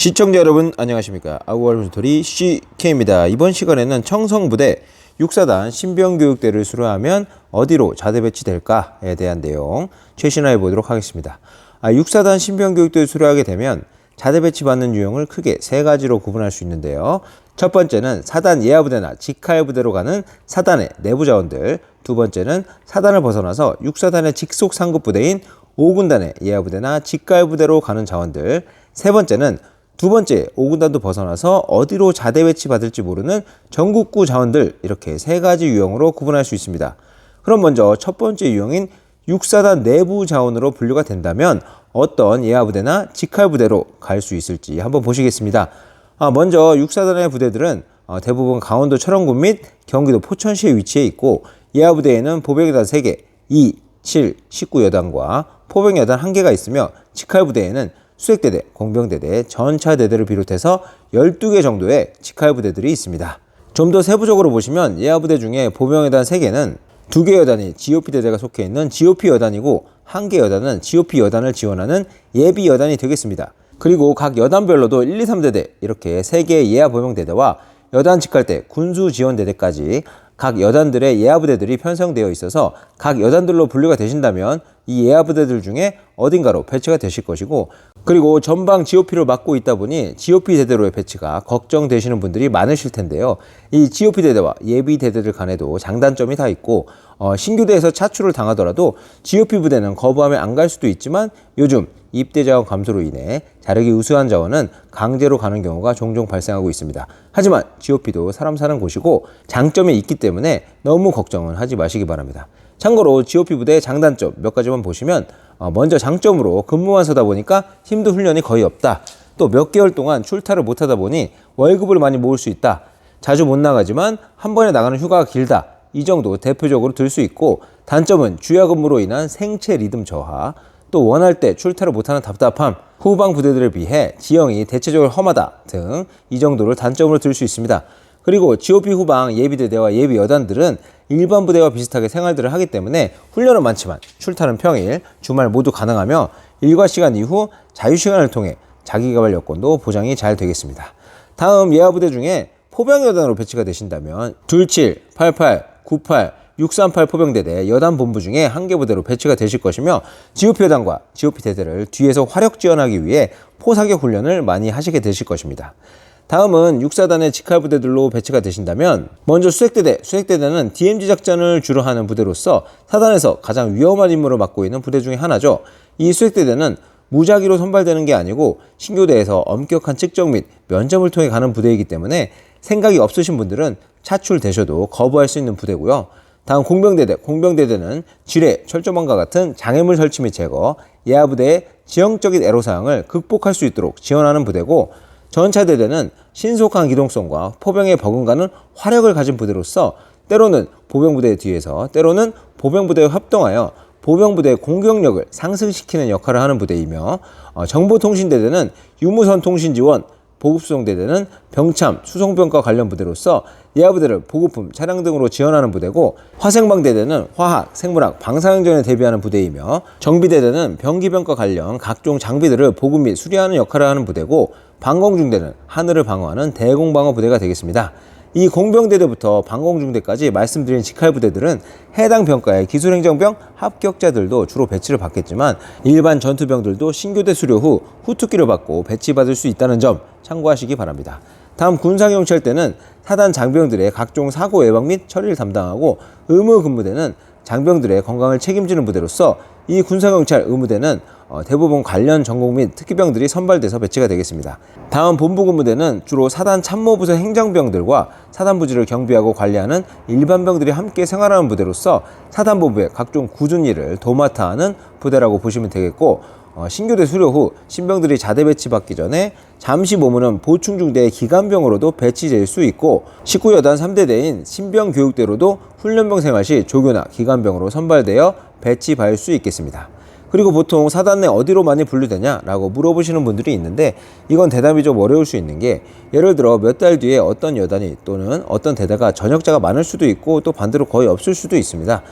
시청자 여러분 안녕하십니까? 아우알 스토리 CK입니다. 이번 시간에는 청성부대 육사단 신병교육대를 수료하면 어디로 자대 배치될까에 대한 내용 최신화해 보도록 하겠습니다. 아, 육사단 신병교육대를 수료하게 되면 자대 배치 받는 유형을 크게 세 가지로 구분할 수 있는데요. 첫 번째는 사단 예하부대나 직할부대로 가는 사단의 내부 자원들. 두 번째는 사단을 벗어나서 육사단의 직속 상급 부대인 5군단의 예하부대나 직갈부대로 가는 자원들. 세 번째는 두 번째, 5군단도 벗어나서 어디로 자대 배치 받을지 모르는 전국구 자원들 이렇게 세 가지 유형으로 구분할 수 있습니다. 그럼 먼저 첫 번째 유형인 육사단 내부 자원으로 분류가 된다면 어떤 예하 부대나 직할 부대로 갈 수 있을지 한번 보시겠습니다. 아, 먼저 육사단의 부대들은 어, 대부분 강원도 철원군 및 경기도 포천시에 위치해 있고 예하 부대에는 보병여단 3개, 2, 7, 19여단과 포병여단 1개가 있으며 직할 부대에는 수색대대, 공병대대, 전차대대를 비롯해서 12개 정도의 직할부대들이 있습니다. 좀 더 세부적으로 보시면 예하부대 중에 보병여단 3개는 2개 여단이 GOP 대대가 속해 있는 GOP 여단이고 1개 여단은 GOP 여단을 지원하는 예비 여단이 되겠습니다. 그리고 각 여단별로도 1, 2, 3대대 이렇게 3개의 예하 보병대대와 여단 직할대, 군수 지원대대까지 각 여단들의 예하부대들이 편성되어 있어서 각 여단들로 분류가 되신다면 이 예하 부대들 중에 어딘가로 배치가 되실 것이고 그리고 전방 GOP를 맡고 있다 보니 GOP 대대로의 배치가 걱정되시는 분들이 많으실 텐데요. 이 GOP 대대와 예비 대대들 간에도 장단점이 다 있고 어, 신규대에서 차출을 당하더라도 GOP 부대는 거부하면 안 갈 수도 있지만 요즘 입대 자원 감소로 인해 자력이 우수한 자원은 강제로 가는 경우가 종종 발생하고 있습니다. 하지만 GOP도 사람 사는 곳이고 장점이 있기 때문에 너무 걱정은 하지 마시기 바랍니다. 참고로 GOP 부대의 장단점 몇 가지만 보시면 어, 먼저 장점으로 근무만 서다 보니까 힘도 훈련이 거의 없다. 또 몇 개월 동안 출타를 못 하다 보니 월급을 많이 모을 수 있다. 자주 못 나가지만 한 번에 나가는 휴가가 길다. 이 정도 대표적으로 들 수 있고 단점은 주야 근무로 인한 생체 리듬 저하, 또 원할 때 출타를 못하는 답답함, 후방 부대들에 비해 지형이 대체적으로 험하다 등 이 정도를 단점으로 들 수 있습니다. 그리고 GOP 후방 예비대대와 예비 여단들은 일반 부대와 비슷하게 생활들을 하기 때문에 훈련은 많지만 출타는 평일, 주말 모두 가능하며 일과 시간 이후 자유 시간을 통해 자기개발 여건도 보장이 잘 되겠습니다. 다음 예하 부대 중에 포병여단으로 배치가 되신다면 27, 88, 98, 638 포병대대 여단 본부 중에 한 개 부대로 배치가 되실 것이며 GOP 여단과 GOP 대대를 뒤에서 화력 지원하기 위해 포사격 훈련을 많이 하시게 되실 것입니다. 다음은 육사단의 직할 부대들로 배치가 되신다면 먼저 수색대대, 수색대대는 DMZ 작전을 주로 하는 부대로서 사단에서 가장 위험한 임무를 맡고 있는 부대 중에 하나죠. 이 수색대대는 무작위로 선발되는 게 아니고 신교대에서 엄격한 측정 및 면접을 통해 가는 부대이기 때문에 생각이 없으신 분들은 차출되셔도 거부할 수 있는 부대고요. 다음 공병대대, 공병대대는 지뢰, 철조망과 같은 장애물 설치 및 제거, 예하부대의 지형적인 애로사항을 극복할 수 있도록 지원하는 부대고 전차대대는 신속한 기동성과 포병에 버금가는 화력을 가진 부대로서 때로는 보병부대 뒤에서 때로는 보병부대와 협동하여 보병부대의 공격력을 상승시키는 역할을 하는 부대이며 어, 정보통신대대는 유무선 통신 지원, 보급수송대대는 병참, 수송병과 관련 부대로서 예하부대를 보급품, 차량 등으로 지원하는 부대고 화생방대대는 화학, 생물학, 방사형전에 대비하는 부대이며 정비대대는 병기병과 관련 각종 장비들을 보급 및 수리하는 역할을 하는 부대고 방공중대는 하늘을 방어하는 대공방어 부대가 되겠습니다. 이 공병대대부터 방공중대까지 말씀드린 직할 부대들은 해당 병과의 기술행정병 합격자들도 주로 배치를 받겠지만 일반 전투병들도 신교대 수료 후 후투기를 받고 배치받을 수 있다는 점 참고하시기 바랍니다. 다음 군사경찰대는 사단 장병들의 각종 사고 예방 및 처리를 담당하고 의무 근무대는 장병들의 건강을 책임지는 부대로서 이 군사경찰 의무대는 어, 대부분 관련 전공 및 특기병들이 선발돼서 배치가 되겠습니다. 다음 본부 근무대는 주로 사단 참모부서 행정병들과 사단부지를 경비하고 관리하는 일반병들이 함께 생활하는 부대로서 사단본부의 각종 굳은 일을 도맡아 하는 부대라고 보시면 되겠고 어, 신교대 수료 후 신병들이 자대 배치받기 전에 잠시 머무는 보충중대의 기간병으로도 배치될 수 있고 19여단 3대대인 신병교육대로도 훈련병 생활 시 조교나 기간병으로 선발되어 배치받을 수 있겠습니다. 그리고 보통 사단 내 어디로 많이 분류되냐라고 물어보시는 분들이 있는데 이건 대답이 좀 어려울 수 있는 게 예를 들어 몇 달 뒤에 어떤 여단이 또는 어떤 대대가 전역자가 많을 수도 있고 또 반대로 거의 없을 수도 있습니다.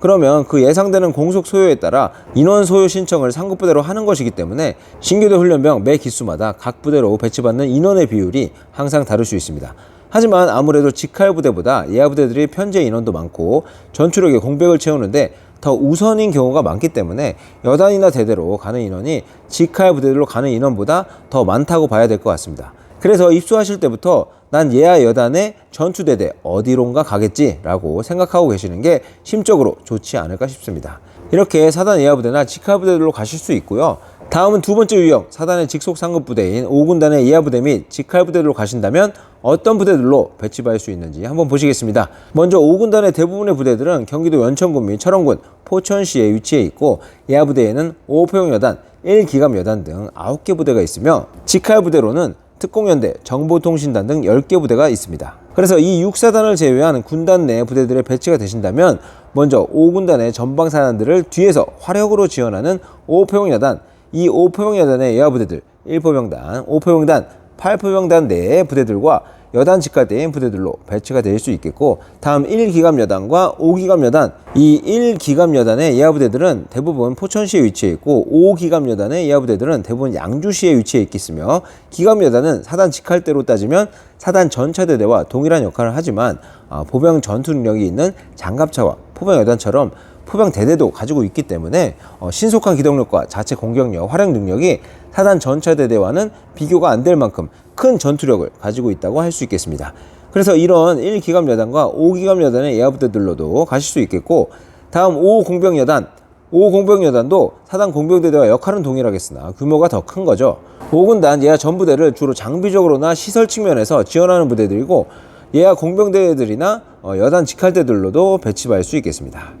그러면 그 예상되는 공속 소요에 따라 인원 소요 신청을 상급 부대로 하는 것이기 때문에 신교대 훈련병 매 기수마다 각 부대로 배치받는 인원의 비율이 항상 다를 수 있습니다. 하지만 아무래도 직할 부대보다 예하 부대들이 편제 인원도 많고 전투력의 공백을 채우는데 더 우선인 경우가 많기 때문에 여단이나 대대로 가는 인원이 직할 부대들로 가는 인원보다 더 많다고 봐야 될 것 같습니다. 그래서 입소하실 때부터 난 예하 여단의 전투대대 어디론가 가겠지라고 생각하고 계시는 게 심적으로 좋지 않을까 싶습니다. 이렇게 사단 예하 부대나 직하 부대들로 가실 수 있고요. 다음은 두 번째 유형, 사단의 직속 상급 부대인 5군단의 예하 부대 및 직할 부대로 가신다면 어떤 부대들로 배치받을 수 있는지 한번 보시겠습니다. 먼저 5군단의 대부분의 부대들은 경기도 연천군 및 철원군, 포천시에 위치해 있고 예하 부대에는 5포용 여단, 1기갑 여단 등 9개 부대가 있으며 직할 부대로는 특공연대, 정보통신단 등 10개 부대가 있습니다. 그래서 이 6사단을 제외한 군단 내 부대들의 배치가 되신다면 먼저 5군단의 전방사단들을 뒤에서 화력으로 지원하는 5포용 여단, 이 5포용 여단의 예하 부대들, 1포병단, 5포병단, 8포병단 내의 부대들과 여단 직할대인 부대들로 배치가 될 수 있겠고 다음 1기갑 여단과 5기갑 여단 이 1기갑 여단의 예하 부대들은 대부분 포천시에 위치해 있고 5기갑 여단의 예하 부대들은 대부분 양주시에 위치해 있겠으며 기갑 여단은 사단 직할대로 따지면 사단 전차대대와 동일한 역할을 하지만 아, 보병 전투 능력이 있는 장갑차와 포병 여단처럼 포병 대대도 가지고 있기 때문에 어, 신속한 기동력과 자체 공격력, 활용 능력이 사단 전차 대대와는 비교가 안 될 만큼 큰 전투력을 가지고 있다고 할 수 있겠습니다. 그래서 이런 1기갑 여단과 5기갑 여단의 예하부대들로도 가실 수 있겠고 다음 5 공병 여단 5 공병 여단도 사단 공병대대와 역할은 동일하겠으나 규모가 더 큰 거죠. 5군단 예하 전부대를 주로 장비적으로나 시설 측면에서 지원하는 부대들이고 예하 공병대들이나 어, 여단 직할대들로도 배치받을 수 있겠습니다.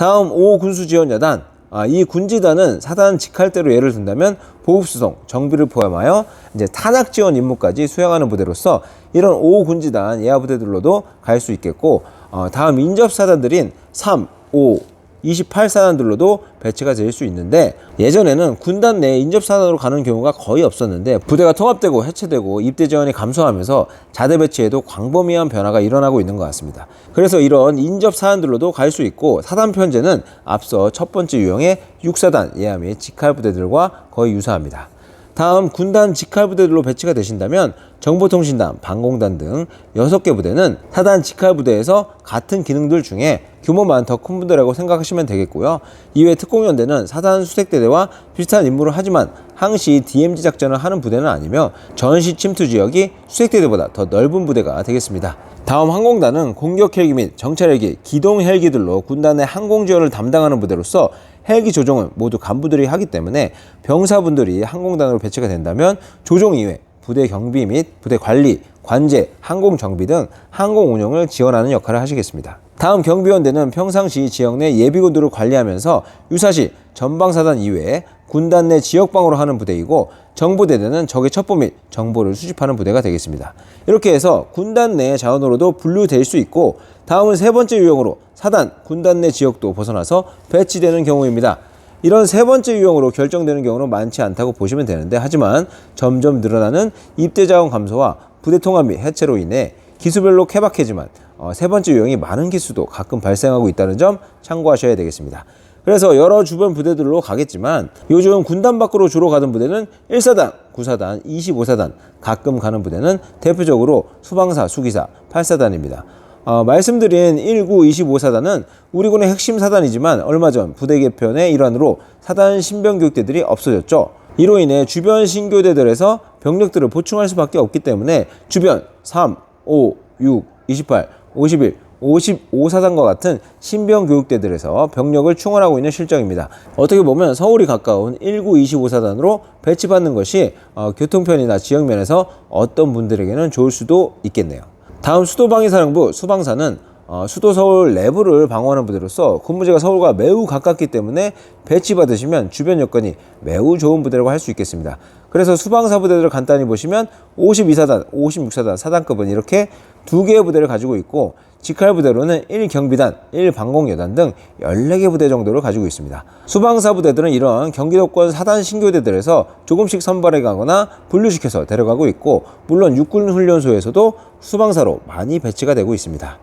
다음 5 군수 지원 여단. 아, 이 군지단은 사단 직할대로 예를 든다면 보급수송, 정비를 포함하여 이제 탄약 지원 임무까지 수행하는 부대로서 이런 5 군지단 예하 부대들로도 갈 수 있겠고 어, 다음 인접 사단들인 3, 5, 28사단들로도 배치가 될 수 있는데 예전에는 군단 내 인접사단으로 가는 경우가 거의 없었는데 부대가 통합되고 해체되고 입대 지원이 감소하면서 자대 배치에도 광범위한 변화가 일어나고 있는 것 같습니다. 그래서 이런 인접사단들로도 갈 수 있고 사단 편제는 앞서 첫 번째 유형의 6사단 예하 및 직할 부대들과 거의 유사합니다. 다음 군단 직할 부대들로 배치가 되신다면 정보통신단, 방공단 등 6개 부대는 사단 직할 부대에서 같은 기능들 중에 규모만 더 큰 부대라고 생각하시면 되겠고요. 이외 특공연대는 사단 수색대대와 비슷한 임무를 하지만 항시 DMZ 작전을 하는 부대는 아니며 전시 침투 지역이 수색대대보다 더 넓은 부대가 되겠습니다. 다음 항공단은 공격 헬기 및 정찰 헬기, 기동 헬기들로 군단의 항공 지원을 담당하는 부대로서 헬기 조종은 모두 간부들이 하기 때문에 병사분들이 항공단으로 배치가 된다면 조종 이외 부대 경비 및 부대 관리, 관제, 항공 정비 등 항공 운영을 지원하는 역할을 하시겠습니다. 다음 경비원대는 평상시 지역 내 예비군들을 관리하면서 유사시 전방사단 이외에 군단 내 지역방으로 하는 부대이고 정보대대는 적의 첩보 및 정보를 수집하는 부대가 되겠습니다. 이렇게 해서 군단 내 자원으로도 분류될 수 있고 다음은 세 번째 유형으로 사단, 군단 내 지역도 벗어나서 배치되는 경우입니다. 이런 세 번째 유형으로 결정되는 경우는 많지 않다고 보시면 되는데 하지만 점점 늘어나는 입대 자원 감소와 부대 통합 및 해체로 인해 기수별로 케바케지만 어, 세 번째 유형이 많은 기수도 가끔 발생하고 있다는 점 참고하셔야 되겠습니다. 그래서 여러 주변 부대들로 가겠지만 요즘 군단 밖으로 주로 가던 부대는 1사단, 9사단, 25사단, 가끔 가는 부대는 대표적으로 수방사, 수기사, 8사단입니다. 어, 말씀드린 19, 25사단은 우리 군의 핵심 사단이지만 얼마 전 부대 개편의 일환으로 사단 신병 교육대들이 없어졌죠. 이로 인해 주변 신교대들에서 병력들을 보충할 수밖에 없기 때문에 주변 3, 5, 6, 28, 51, 55사단과 같은 신병 교육대들에서 병력을 충원하고 있는 실정입니다. 어떻게 보면 서울이 가까운 19, 25사단으로 배치받는 것이 어, 교통편이나 지역면에서 어떤 분들에게는 좋을 수도 있겠네요. 다음 수도방위사령부 수방사는 어, 수도 서울 내부를 방어하는 부대로서 군무지가 서울과 매우 가깝기 때문에 배치받으시면 주변 여건이 매우 좋은 부대라고 할 수 있겠습니다. 그래서 수방사 부대들을 간단히 보시면 52사단, 56사단, 사단급은 이렇게 두 개의 부대를 가지고 있고 직할 부대로는 1경비단, 1방공여단 등 14개 부대 정도를 가지고 있습니다. 수방사 부대들은 이런 경기도권 사단 신교대들에서 조금씩 선발해 가거나 분류시켜서 데려가고 있고 물론 육군 훈련소에서도 수방사로 많이 배치가 되고 있습니다.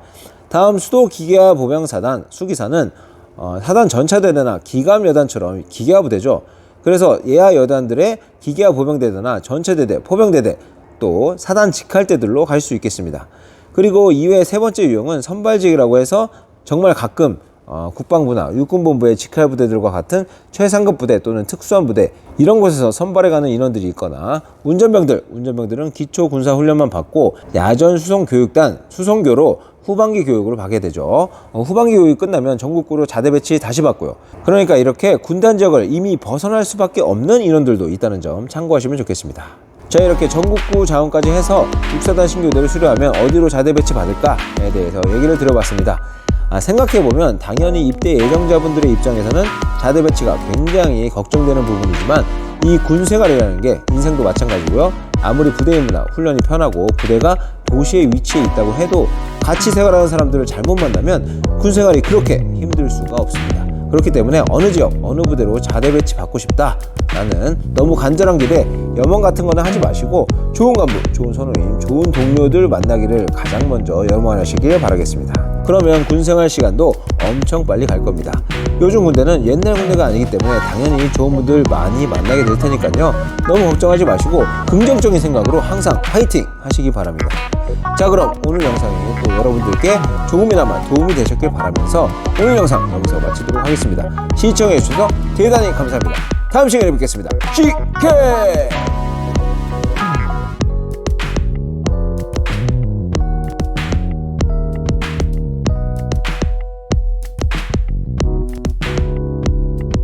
다음 수도 기계화 보병사단 수기사는 어, 사단 전차대대나 기감 여단처럼 기계화 부대죠. 그래서 예하 여단들의 기계화 보병대대나 전체대대, 포병대대 또 사단 직할대들로 갈 수 있겠습니다. 그리고 이외에 세 번째 유형은 선발직이라고 해서 정말 가끔 어, 국방부나 육군본부의 직할 부대들과 같은 최상급 부대 또는 특수한 부대 이런 곳에서 선발해 가는 인원들이 있거나 운전병들, 운전병들은 기초 군사 훈련만 받고 야전 수송 교육단 수송교로 후반기 교육으로 가게 되죠. 어, 후반기 교육이 끝나면 전국구로 자대 배치 다시 받고요. 그러니까 이렇게 군단 지역을 이미 벗어날 수밖에 없는 인원들도 있다는 점 참고하시면 좋겠습니다. 자 이렇게 전국구 자원까지 해서 육사단 신교대를 수료하면 어디로 자대 배치 받을까에 대해서 얘기를 드려봤습니다. 아, 생각해보면 당연히 입대 예정자분들의 입장에서는 자대 배치가 굉장히 걱정되는 부분이지만 이 군 생활이라는 게 인생도 마찬가지고요. 아무리 부대 임무나 훈련이 편하고 부대가 도시에 위치해 있다고 해도 같이 생활하는 사람들을 잘못 만나면 군 생활이 그렇게 힘들 수가 없습니다. 그렇기 때문에 어느 지역, 어느 부대로 자대 배치 받고 싶다. 나는 너무 간절한 길에 염원 같은 거는 하지 마시고 좋은 간부, 좋은 선우님, 좋은 동료들 만나기를 가장 먼저 염원하시길 바라겠습니다. 그러면 군 생활 시간도 엄청 빨리 갈 겁니다. 요즘 군대는 옛날 군대가 아니기 때문에 당연히 좋은 분들 많이 만나게 될 테니까요. 너무 걱정하지 마시고 긍정적인 생각으로 항상 파이팅 하시기 바랍니다. 자 그럼 오늘 영상이 또 여러분들께 조금이나마 도움이 되셨길 바라면서 오늘 영상 여기서 마치도록 하겠습니다. 시청해주셔서 대단히 감사합니다. 다음 시간에 뵙겠습니다. 시케!